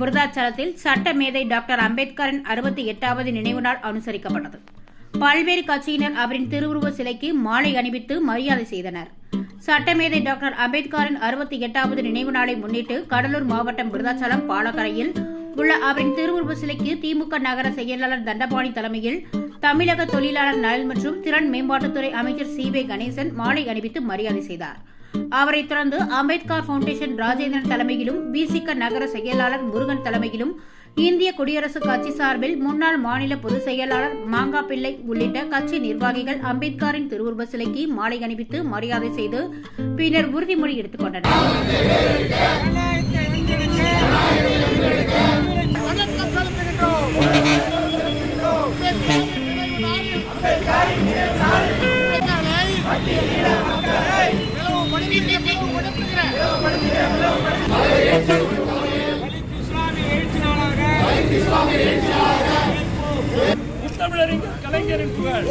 விருதாச்சலத்தில் சட்ட மேதை டாக்டர் அம்பேத்கரின் அறுபத்தி எட்டாவது நினைவு நாள் அனுசரிக்கப்பட்டது. பல்வேறு கட்சியினர் அவரின் திருவுருவ சிலைக்கு மாலை அணிவித்து மரியாதை செய்தனர். சட்டமேதை டாக்டர் அம்பேத்கரின் அறுபத்தி எட்டாவது நினைவு நாளை முன்னிட்டு கடலூர் மாவட்டம் விருதாச்சலம் பாலக்கரையில் உள்ள அவரின் திருவுருவ சிலைக்கு திமுக நகர செயலாளர் தண்டபாணி தலைமையில் தமிழக தொழிலாளர் நலன் மற்றும் திறன் மேம்பாட்டுத்துறை அமைச்சர் சி வே கணேசன் மாலை அணிவித்து மரியாதை செய்தார். அவரைத் தொடர்ந்து அம்பேத்கர் பவுண்டேஷன் ராஜேந்திரன் தலைமையிலும் பிசிக நகர செயலாளர் முருகன் தலைமையிலும் இந்திய குடியரசுக் கட்சி சார்பில் முன்னாள் மாநில பொதுச் செயலாளர் மாங்கா பிள்ளை உள்ளிட்ட கட்சி நிர்வாகிகள் அம்பேத்கரின் திருவுருவ சிலைக்கு மாலை அணிவித்து மரியாதை செய்து பின்னர் உறுதிமொழி எடுத்துக் கொண்டனர். தமிழறிஞர் கலைஞரின் புகழ்.